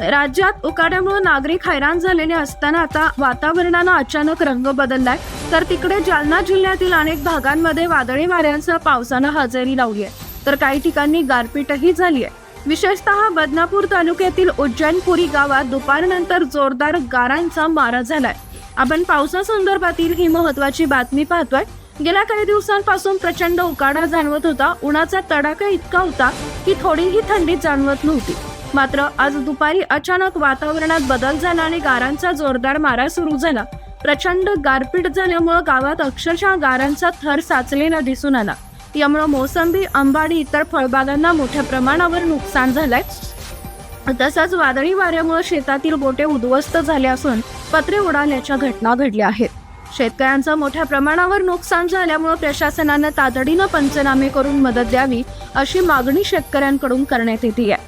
राज्यात उकाड्यामुळे नागरिक हैराण झालेले असताना आता वातावरणानं अचानक रंग बदललाय. तर तिकडे जालना जिल्ह्यातील अनेक भागांमध्ये वादळी वाऱ्यांसह पावसानं हजेरी लावली आहे. तर काही ठिकाणी गारपीटही झाली आहे. विशेषतः बदनापूर तालुक्यातील उज्जैनपुरी गावात दुपारनंतर जोरदार गारांचा मारा झालाय. आपण पावसासंदर्भातील ही महत्वाची बातमी पाहतोय. गेल्या काही दिवसांपासून प्रचंड उकाडा जाणवत होता. उन्हाचा तडाखा इतका होता की थोडीही थंडी जाणवत नव्हती. मात्र आज दुपारी अचानक वातावरणात बदल झाला आणि गारांचा जोरदार मारा सुरू झाला. प्रचंड गारपीट झाल्यामुळं गावात अक्षरशः गारांचा थर साचलेला दिसून आला. यामुळे मोसंबी आंबा आणि इतर फळबागांना मोठ्या प्रमाणावर नुकसान झालंय. तसंच वादळी वाऱ्यामुळे शेतातील बोटे उद्ध्वस्त झाले असून पत्रे उडाल्याच्या घटना घडल्या आहेत. शेतकऱ्यांचं मोठ्या प्रमाणावर नुकसान झाल्यामुळे प्रशासनानं तातडीनं पंचनामे करून मदत द्यावी अशी मागणी शेतकऱ्यांकडून करण्यात येते आहे